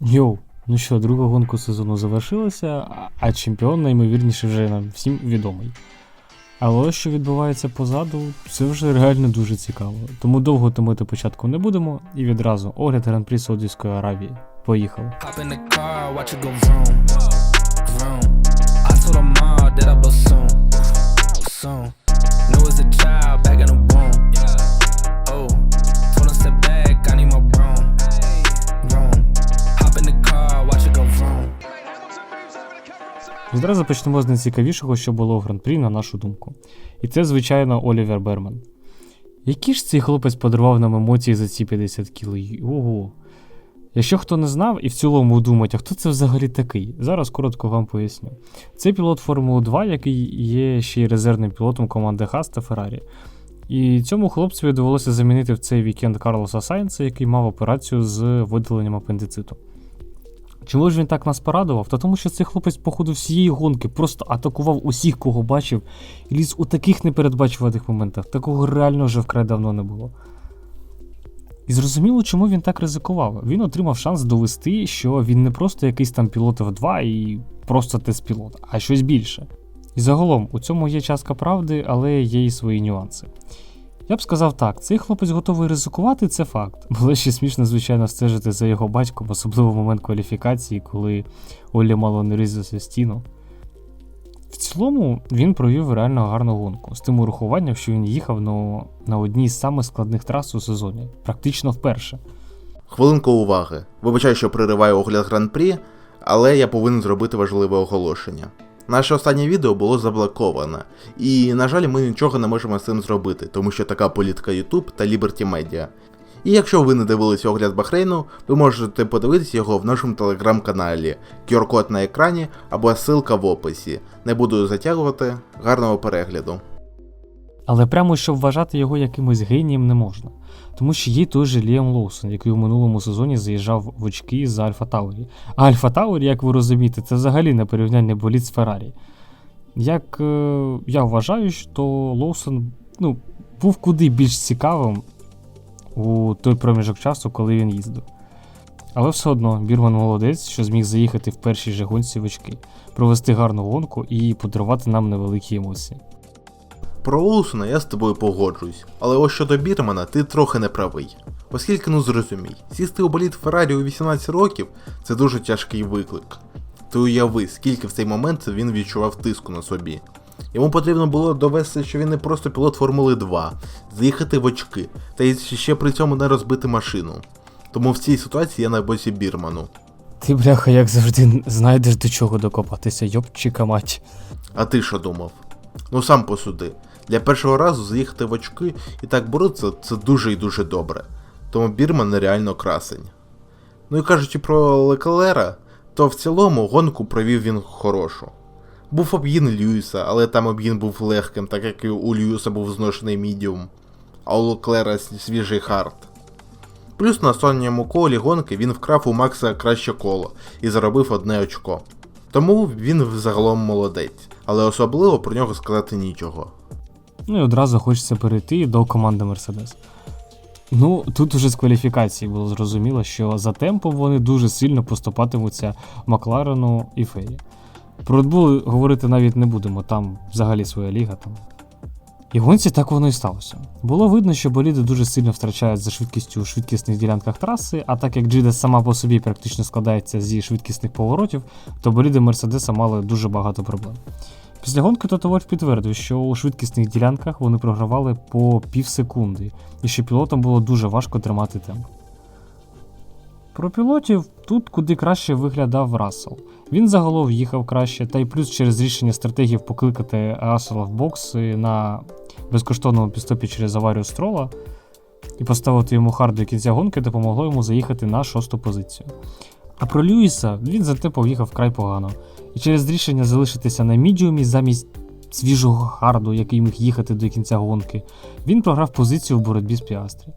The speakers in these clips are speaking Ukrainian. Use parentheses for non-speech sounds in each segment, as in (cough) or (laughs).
Йоу, ну що, друга гонка сезону завершилася, а- чемпіон наймовірніше вже нам всім відомий. Але ось що відбувається позаду, це вже реально дуже цікаво. Тому довго томити початку не будемо і відразу огляд гран-прі Саудівської Аравії. Поїхали. Відразу почнемо з найцікавішого, що було в гран-прі, на нашу думку. І це, звичайно, Олівер Берман. Які ж цей хлопець подарував нам емоції за ці 50 кіл? Ого. Якщо хто не знав і в цілому думать, а хто це взагалі такий? Зараз коротко вам поясню. Це пілот Формули 2, який є ще й резервним пілотом команди Хас та Феррарі. І цьому хлопцеві довелося замінити в цей вікенд Карлоса Сайнца, який мав операцію з видаленням апендициту. Чому ж він так нас порадував? Та тому що цей хлопець, по ходу всієї гонки, просто атакував усіх, кого бачив, і ліз у таких непередбачуваних моментах. Такого реально вже вкрай давно не було. І зрозуміло, чому він так ризикував. Він отримав шанс довести, що він не просто якийсь там пілот F2 і просто тест-пілот, а щось більше. І загалом, у цьому є частка правди, але є і свої нюанси. Я б сказав так, цей хлопець готовий ризикувати, це факт. Було ще смішно, звичайно, стежити за його батьком, особливо в момент кваліфікації, коли Олі мало не різався стіну. В цілому він провів реально гарну гонку з тим урахуванням, що він їхав ну, на одній з самих складних трас у сезоні, практично вперше. Хвилинку уваги. Вибачаю, що пририваю огляд гран-прі, але я повинен зробити важливе оголошення. Наше останнє відео було заблоковане, і, на жаль, ми нічого не можемо з цим зробити, тому що така політика YouTube та Liberty Media. І якщо ви не дивилися огляд Бахрейну, ви можете подивитися його в нашому телеграм-каналі, QR-код на екрані або ссылка в описі. Не буду затягувати, гарного перегляду. Але прямо щоб вважати його якимось генієм не можна. Тому що є той же Ліам Лоусон, який у минулому сезоні заїжджав в очки за Альфа Таурі. А Альфа Таурі, як ви розумієте, це взагалі не порівняння боліт з Феррарі. Як е, я вважаю, що Лоусон ну, був куди більш цікавим у той проміжок часу, коли він їздив. Але все одно Бірман молодець, що зміг заїхати в першій же гонці в очки, провести гарну гонку і подарувати нам невеликі емоції. Про Олсона я з тобою погоджуюсь, але ось щодо Бірмана ти трохи не правий. Оскільки ну зрозумій, сісти у боліт Феррарі у 18 років це дуже тяжкий виклик. Ти уяви, скільки в цей момент він відчував тиску на собі. Йому потрібно було довести, що він не просто пілот Формули 2, заїхати в очки, та й ще при цьому не розбити машину. Тому в цій ситуації я на боці Бірману. Ти, бляха, як завжди, знайдеш до чого докопатися, йопчика мать. А ти що думав? Ну сам посуди. Для першого разу заїхати в очки і так боротися це дуже і дуже добре. Тому Бірман нереально красень. Ну і кажучи про Леклера, то в цілому гонку провів він хорошу. Був об'їн Льюіса, але там об'їн був легким, так як і у Льюіса був зношений мідіум, а у Леклера свіжий хард. Плюс на останньому колі гонки він вкрав у Макса краще коло і заробив одне очко. Тому він загалом молодець, але особливо про нього сказати нічого. Ну і одразу хочеться перейти до команди Mercedes. Ну, тут уже з кваліфікації було зрозуміло, що за темпом вони дуже сильно поступатимуться Макларену і Фері. Про Bull говорити навіть не будемо, там взагалі своя ліга. Там. І гонці так воно і сталося. Було видно, що боліди дуже сильно втрачають за швидкістю у швидкісних ділянках траси, а так як Джида сама по собі практично складається зі швидкісних поворотів, то боліди Мерседеса мали дуже багато проблем. Після гонки Тотовольф підтвердив, що у швидкісних ділянках вони програвали по пів секунди, і що пілотам було дуже важко тримати темп. Про пілотів тут куди краще виглядав Рассел. Він загалом їхав краще, та й плюс через рішення стратегів покликати Рассела в бокс на безкоштовному підстопі через аварію строла і поставити йому хард до кінця гонки допомогло йому заїхати на шосту позицію. А про Льюіса він зате поїхав вкрай погано. І через рішення залишитися на мідіумі замість свіжого харду, який міг їхати до кінця гонки, він програв позицію в боротьбі з Піастрі.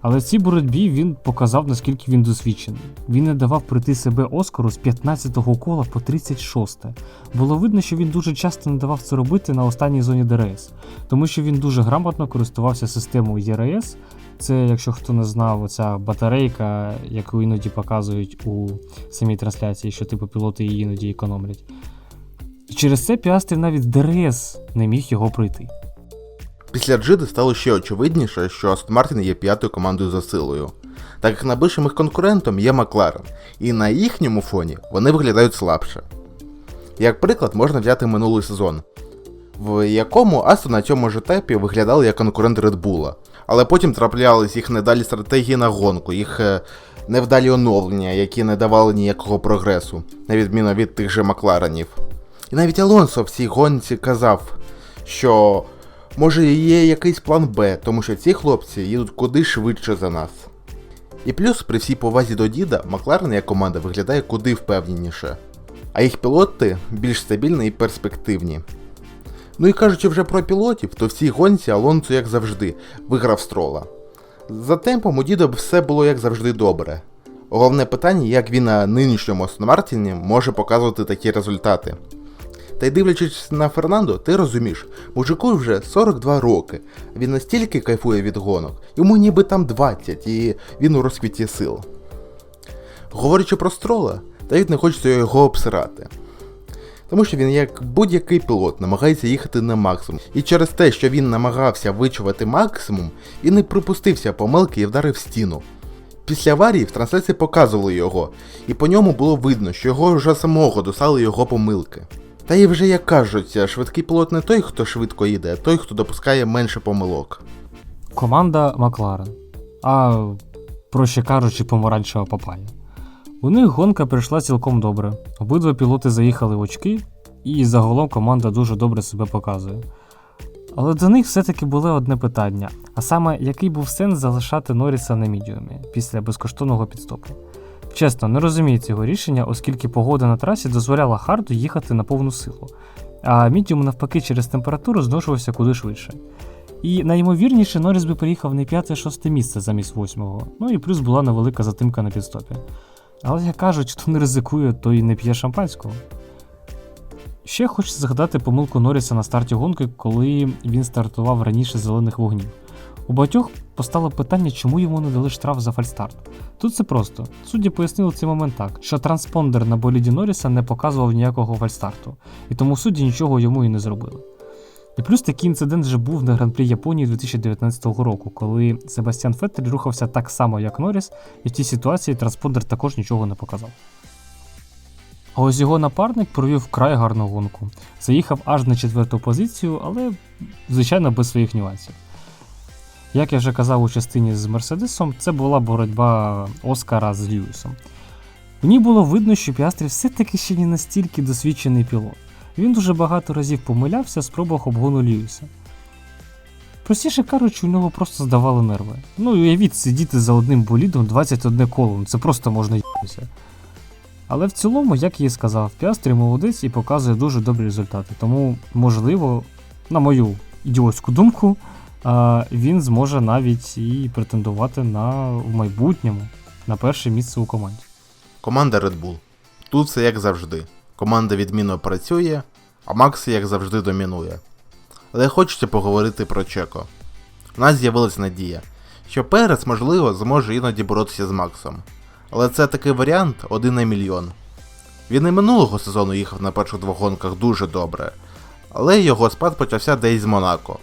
Але в цій боротьбі він показав, наскільки він досвідчений. Він не давав прийти себе Оскару з 15-го кола по 36-те. Було видно, що він дуже часто не давав це робити на останній зоні ДРС, тому що він дуже грамотно користувався системою ЄРС. Це, якщо хто не знав, оця батарейка, яку іноді показують у самій трансляції, що типу пілоти її іноді економлять. Через це Піастрі навіть ДРС не міг його пройти. Після Джиди стало ще очевидніше, що Астон Мартін є п'ятою командою за силою, так як найближчим їх конкурентом є Макларен, і на їхньому фоні вони виглядають слабше. Як приклад, можна взяти минулий сезон, в якому Астон на цьому ж етапі виглядали як конкурент Bull, але потім траплялись їх недалі стратегії на гонку, їх е, невдалі оновлення, які не давали ніякого прогресу, на відміну від тих же Макларенів. І навіть Алонсо в цій гонці казав, що може є якийсь план Б, тому що ці хлопці їдуть куди швидше за нас. І плюс, при всій повазі до діда, Макларен як команда виглядає куди впевненіше, а їх пілоти більш стабільні і перспективні. Ну і кажучи вже про пілотів, то в цій гонці Алонсо, як завжди, виграв строла. За темпом у діда все було як завжди добре. Головне питання, як він на нинішньому Мартіні може показувати такі результати. Та й дивлячись на Фернандо, ти розумієш, мужику вже 42 роки. Він настільки кайфує від гонок, йому ніби там 20, і він у розквіті сил. Говорячи про строла, навіть не хочеться його обсирати. Тому що він, як будь-який пілот, намагається їхати на максимум. І через те, що він намагався вичувати максимум, він не припустився помилки і вдарив стіну. Після аварії в трансляції показували його, і по ньому було видно, що його вже самого досали його помилки. Та і вже як кажуть, швидкий пілот не той, хто швидко їде, а той, хто допускає менше помилок. Команда Макларен. А проще кажучи, помаранчева папая. У них гонка прийшла цілком добре. Обидва пілоти заїхали в очки, і загалом команда дуже добре себе показує. Але до них все-таки було одне питання: а саме, який був сенс залишати Норріса на мідіумі після безкоштовного підстопу? Чесно, не розумію цього рішення, оскільки погода на трасі дозволяла Харду їхати на повну силу, а мідіум навпаки через температуру зношувався куди швидше. І найімовірніше Норріс би приїхав не 5-6 місце замість 8-го, ну і плюс була невелика затимка на підстопі. Але як кажуть, хто не ризикує, той і не п'є шампанського. Ще хочеться згадати помилку Норріса на старті гонки, коли він стартував раніше зелених вогнів. У багатьох постало питання, чому йому не дали штраф за фальстарт. Тут це просто. Судді пояснили цей момент так, що транспондер на боліді Норріса не показував ніякого фальстарту, і тому судді нічого йому і не зробили. І плюс такий інцидент вже був на гран-прі Японії 2019 року, коли Себастьян Феттель рухався так само, як Норріс, і в тій ситуації транспондер також нічого не показав. А ось його напарник провів вкрай гарну гонку. Заїхав аж на четверту позицію, але, звичайно, без своїх нюансів. Як я вже казав у частині з Мерседесом, це була боротьба Оскара з Льюісом. В ній було видно, що Піастрі все-таки ще не настільки досвідчений пілот. Він дуже багато разів помилявся в спробах обгону Льюіса. Простіше кажучи, у нього просто здавали нерви. Ну і уявіть, сидіти за одним болідом 21 коло, ну це просто можна їбатися. Але в цілому, як я і сказав, Піастрі молодець і показує дуже добрі результати. Тому, можливо, на мою ідіотську думку, він зможе навіть і претендувати на в майбутньому на перше місце у команді. Команда Red Bull. Тут все як завжди. Команда відмінно працює, а Макс як завжди домінує. Але хочеться поговорити про Чеко. У нас з'явилась надія, що Перес, можливо, зможе іноді боротися з Максом. Але це такий варіант один на мільйон. Він і минулого сезону їхав на перших двох гонках дуже добре, але його спад почався десь з Монако.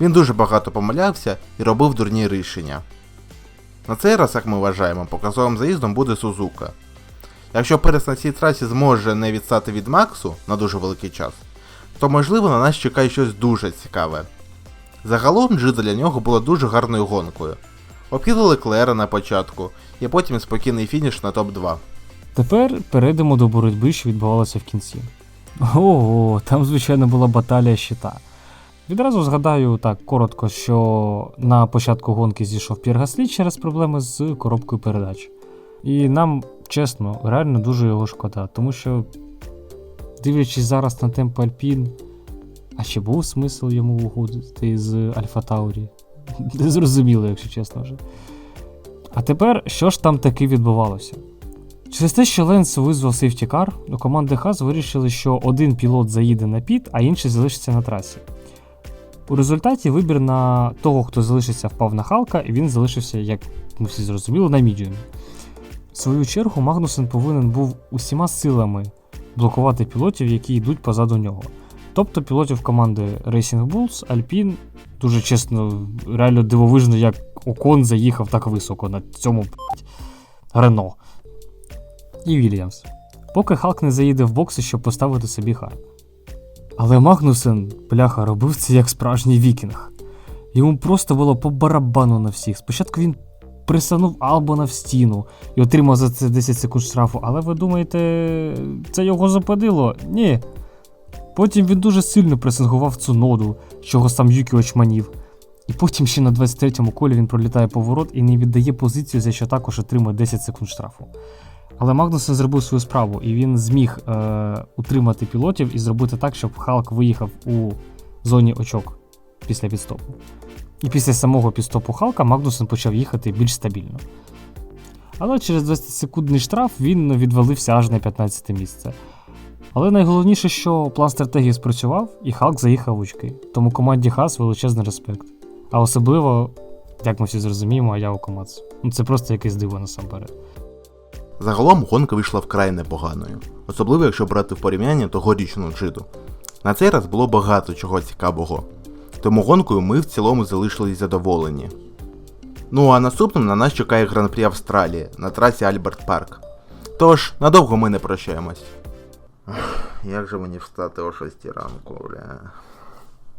Він дуже багато помилявся і робив дурні рішення. На цей раз, як ми вважаємо, показовим заїздом буде Сузука. Якщо Перес на цій трасі зможе не відстати від Максу на дуже великий час, то можливо на нас чекає щось дуже цікаве. Загалом Джида для нього була дуже гарною гонкою. Обхилили Клера на початку, і потім спокійний фініш на топ-2. Тепер перейдемо до боротьби, що відбувалася в кінці. Ого, там, звичайно, була баталія щита. Відразу згадаю так коротко, що на початку гонки зійшов П'єр Гаслі через проблеми з коробкою передач. І нам, чесно, реально дуже його шкода, тому що, дивлячись зараз на темп Альпін, а чи був смисл йому уходити з Альфа Таурі? (laughs) Не зрозуміло, якщо чесно вже. А тепер, що ж там таки відбувалося? Через те, що Ленс визвав сейфтікар, у команди Хас вирішили, що один пілот заїде на піт, а інший залишиться на трасі. У результаті вибір на того, хто залишиться, впав на Халка, і він залишився, як ми всі зрозуміли, на мідіумі. В свою чергу Магнусен повинен був усіма силами блокувати пілотів, які йдуть позаду нього. Тобто пілотів команди Racing Bulls, Alpine, дуже чесно, реально дивовижно, як Окон заїхав так високо на цьому Рено. І Вільямс. Поки Халк не заїде в бокси, щоб поставити собі хард. Але Магнусен, бляха, робив це як справжній вікінг. Йому просто було по барабану на всіх. Спочатку він присанув Албона в стіну і отримав за це 10 секунд штрафу. Але ви думаєте, це його западило? Ні. Потім він дуже сильно пресингував цю ноду, чого сам Юкі очманів. І потім ще на 23-му колі він пролітає поворот і не віддає позицію, за що також отримує 10 секунд штрафу. Але Магнусен зробив свою справу, і він зміг е, утримати пілотів і зробити так, щоб Халк виїхав у зоні очок після підстопу. І після самого підстопу Халка Магнусен почав їхати більш стабільно. Але через 20-секундний штраф він відвалився аж на 15 місце. Але найголовніше, що план стратегії спрацював, і Халк заїхав в очки. Тому команді Хас величезний респект. А особливо, як ми всі зрозуміємо, Аяо Комацу. Ну це просто якесь диво насамперед. Загалом гонка вийшла вкрай непоганою, особливо якщо брати в порівняння тогорічну джиду. На цей раз було багато чого цікавого, тому гонкою ми в цілому залишились задоволені. Ну а наступним на нас чекає гран-прі Австралії на трасі Альберт Парк. Тож, надовго ми не прощаємось. Як же мені встати о 6 ранку, бля.